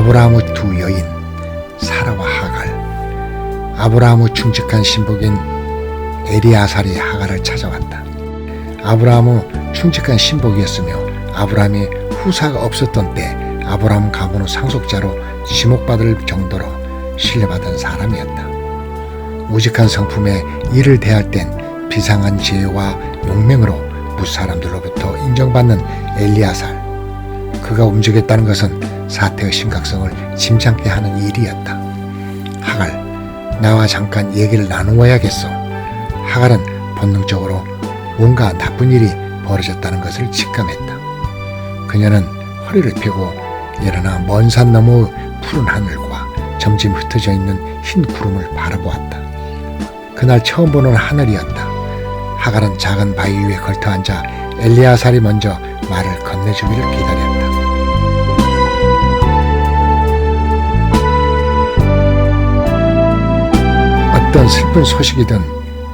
아브라함의 두 여인 사라와 하갈 아브라함의 충직한 신복인 에리아살이 하갈을 찾아왔다. 아브라함은 충직한 신복이었으며 아브라함이 후사가 없었던 때 아브라함 가문의 상속자로 지목받을 정도로 신뢰받은 사람이었다. 우직한 성품에 일을 대할 땐 비상한 지혜와 용맹으로 무사람들로부터 인정받는 엘리아살. 그가 움직였다는 것은 사태의 심각성을 짐작케 하는 일이었다. 하갈, 나와 잠깐 얘기를 나누어야겠어. 하갈은 본능적으로 뭔가 나쁜 일이 벌어졌다는 것을 직감했다. 그녀는 허리를 펴고 일어나 먼 산 너머의 푸른 하늘과 점점 흩어져 있는 흰 구름을 바라보았다. 그날 처음 보는 하늘이었다. 하갈은 작은 바위 위에 걸터 앉아 엘리아살이 먼저 말을 건네주기를 기다렸다. 어떤 슬픈 소식이든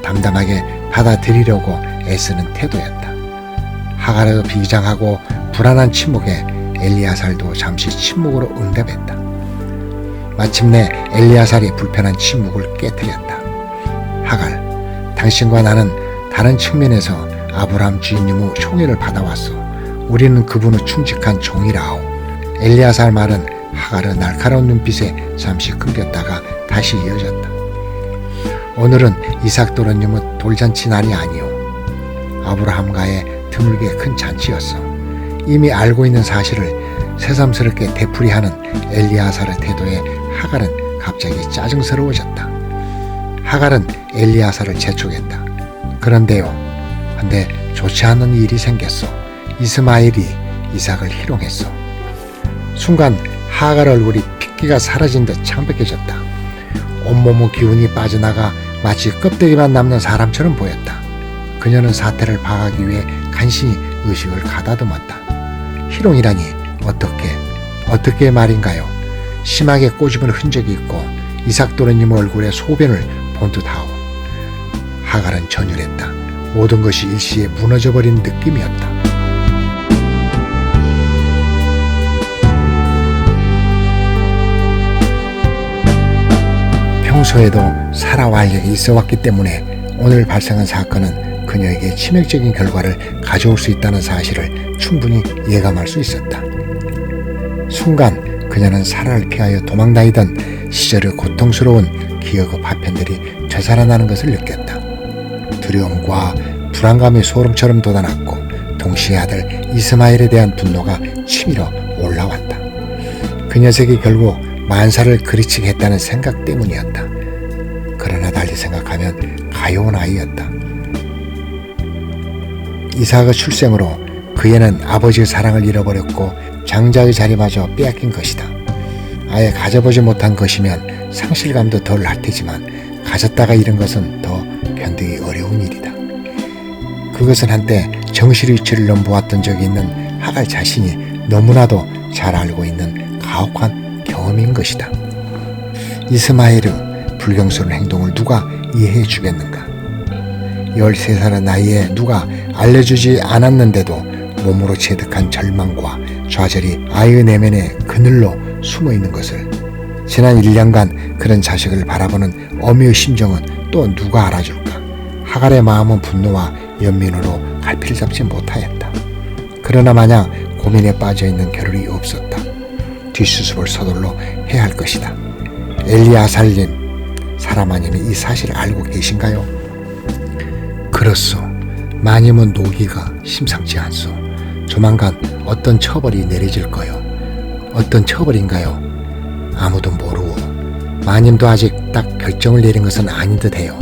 담담하게 받아들이려고 애쓰는 태도였다. 하갈의 비장하고 불안한 침묵에 엘리아살도 잠시 침묵으로 응답했다. 마침내 엘리아살이 불편한 침묵을 깨뜨렸다. 하갈, 당신과 나는 다른 측면에서 아브라함 주인님의 총애를 받아왔어. 우리는 그분의 충직한 종이라오. 엘리아살 말은 하갈의 날카로운 눈빛에 잠시 끊겼다가 다시 이어졌다. 오늘은 이삭 도련님의 돌잔치 날이 아니오. 아브라함과의 드물게 큰 잔치였어. 이미 알고 있는 사실을 새삼스럽게 되풀이하는 엘리아살의 태도에 하갈은 갑자기 짜증스러워졌다. 하갈은 엘리아살을 재촉했다. 그런데요. 근데 좋지 않은 일이 생겼어. 이스마엘이 이삭을 희롱했어. 순간 하갈 얼굴이 핏기가 사라진 듯 창백해졌다. 온몸의 기운이 빠져나가 마치 껍데기만 남는 사람처럼 보였다. 그녀는 사태를 파악하기 위해 간신히 의식을 가다듬었다. 희롱이라니 어떻게 어떻게 말인가요? 심하게 꼬집은 흔적이 있고 이삭 도련님 얼굴에 소변을 본 듯하오. 하갈은 전율했다. 모든 것이 일시에 무너져버린 느낌이었다. 평소에도 사라와 알력이 있어 왔기 때문에 오늘 발생한 사건은 그녀에게 치명적인 결과를 가져올 수 있다는 사실을 충분히 예감할 수 있었다. 순간 그녀는 사라를 피하여 도망다니던 시절의 고통스러운 기억의 파편들이 되살아나는 것을 느꼈다. 두려움과 불안감이 소름처럼 돋아났고 동시에 아들 이스마엘에 대한 분노가 치밀어 올라왔다. 그 녀석이 결국 만사를 그리치게 했다는 생각 때문이었다. 달리 생각하면 가여운 아이였다. 이삭의 출생으로 그애는 아버지의 사랑을 잃어버렸고 장자의 자리마저 빼앗긴 것이다. 아예 가져보지 못한 것이면 상실감도 덜할 테지만 가졌다가 잃은 것은 더 견디기 어려운 일이다. 그것은 한때 정실 위치를 넘보았던 적이 있는 하갈 자신이 너무나도 잘 알고 있는 가혹한 경험인 것이다. 이스마엘의 불경스러운 행동을 누가 이해해 주겠는가? 13살의 나이에 누가 알려주지 않았는데도 몸으로 체득한 절망과 좌절이 아이의 내면에 그늘로 숨어 있는 것을 지난 1년간 그런 자식을 바라보는 어미의 심정은 또 누가 알아줄까? 하갈의 마음은 분노와 연민으로 갈피를 잡지 못하였다. 그러나 마냥 고민에 빠져 있는 겨를이 없었다. 뒷수습을 서둘러 해야 할 것이다. 엘리아살님, 사람 아님이 이 사실을 알고 계신가요? 그렇소. 마님은 노기가 심상치 않소. 조만간 어떤 처벌이 내려질 거요. 어떤 처벌인가요? 아무도 모르고 마님도 아직 딱 결정을 내린 것은 아닌 듯해요.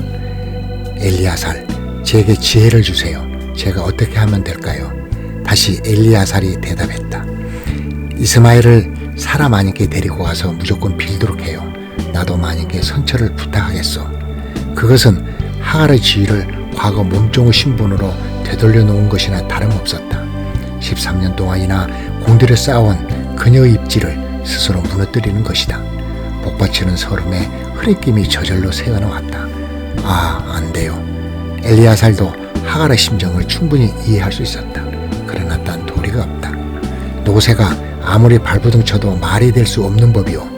엘리아살, 제게 지혜를 주세요. 제가 어떻게 하면 될까요? 다시 엘리아살이 대답했다. 이스마엘을 사람 마님께 데리고 가서 무조건 빌도록 해요. 나도 마님께 선처를 부탁하겠소. 그것은 하갈의 지위를 과거 몸종의 신분으로 되돌려 놓은 것이나 다름없었다. 13년 동안이나 공들여 쌓아온 그녀의 입지를 스스로 무너뜨리는 것이다. 복받치는 서름에 흐릿김이 저절로 새어나왔다. 아, 안 돼요. 엘리야살도 하갈의 심정을 충분히 이해할 수 있었다. 그러나 딴 도리가 없다. 노새가 아무리 발부둥 쳐도 말이 될 수 없는 법이오.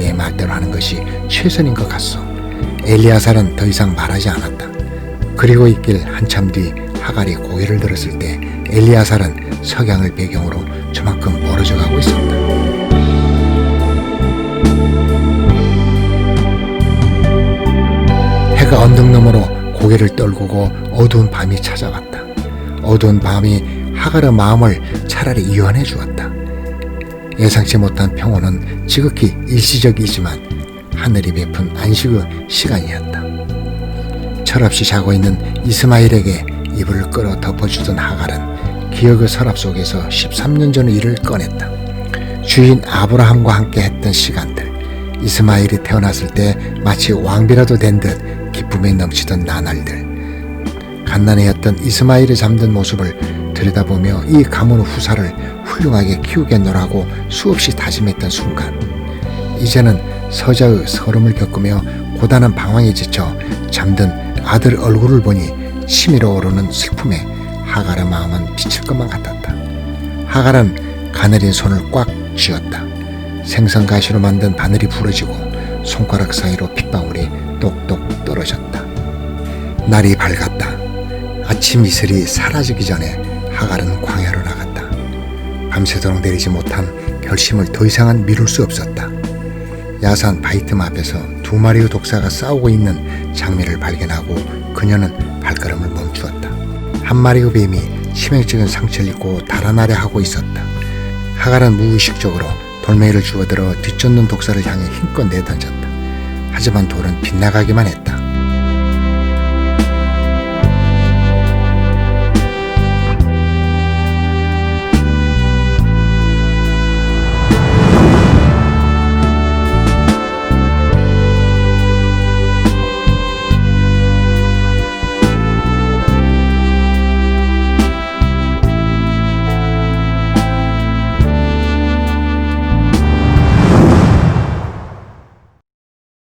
내 말대로 하는 것이 최선인 것 같소. 엘리야살은 더 이상 말하지 않았다. 그리고 있길 한참 뒤 하갈이 고개를 들었을 때 엘리야살은 석양을 배경으로 저만큼 멀어져 가고 있었다. 해가 언덕 너머로 고개를 떨구고 어두운 밤이 찾아왔다. 어두운 밤이 하갈의 마음을 차라리 이완해 주었다. 예상치 못한 평온은 지극히 일시적이지만 하늘이 베푼 안식의 시간이었다. 철없이 자고 있는 이스마일에게 이불을 끌어 덮어주던 하갈은 기억의 서랍 속에서 13년 전의 일을 꺼냈다. 주인 아브라함과 함께 했던 시간들, 이스마일이 태어났을 때 마치 왕비라도 된 듯 기쁨에 넘치던 나날들, 갓난애였던 이스마일이 잠든 모습을 들여다보며 이 가문 후사를 훌륭하게 키우겠노라고 수없이 다짐했던 순간, 이제는 서자의 서름을 겪으며 고단한 방황에 지쳐 잠든 아들 얼굴을 보니 치밀어 오르는 슬픔에 하갈의 마음은 비칠 것만 같았다. 하갈은 가늘인 손을 꽉 쥐었다. 생선 가시로 만든 바늘이 부러지고 손가락 사이로 핏방울이 똑똑 떨어졌다. 날이 밝았다. 아침 이슬이 사라지기 전에 하갈은 광야로 나갔다. 밤새도록 내리지 못한 결심을 더 이상은 미룰 수 없었다. 야산 바이틈 앞에서 두 마리의 독사가 싸우고 있는 장면을 발견하고 그녀는 발걸음을 멈추었다. 한 마리의 뱀이 치명적인 상처를 입고 달아나려 하고 있었다. 하갈은 무의식적으로 돌멩이를 주워들어 뒤쫓는 독사를 향해 힘껏 내던졌다. 하지만 돌은 빗나가기만 했다.